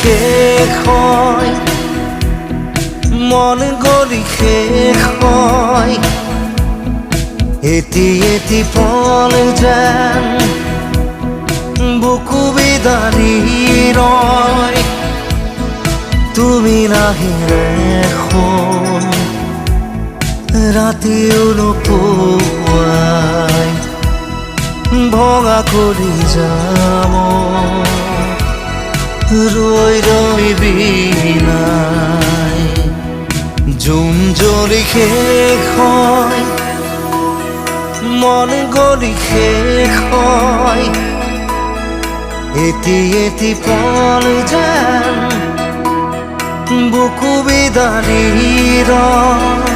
শেষ হয়, মন গলি শেষ হয়। এটি এটি পল যেন বুকু বিদারি রয়। তুমি নাহিলে এখন ৰাতিও নোপোৱাই ভঙা কৰি যাম ৰৈ ৰৈ বিনাই জোন জ্বলি শেষ হয়, মন গলি শেষ হয়। এটি এটি পল যেন বুকু বিদারি রয়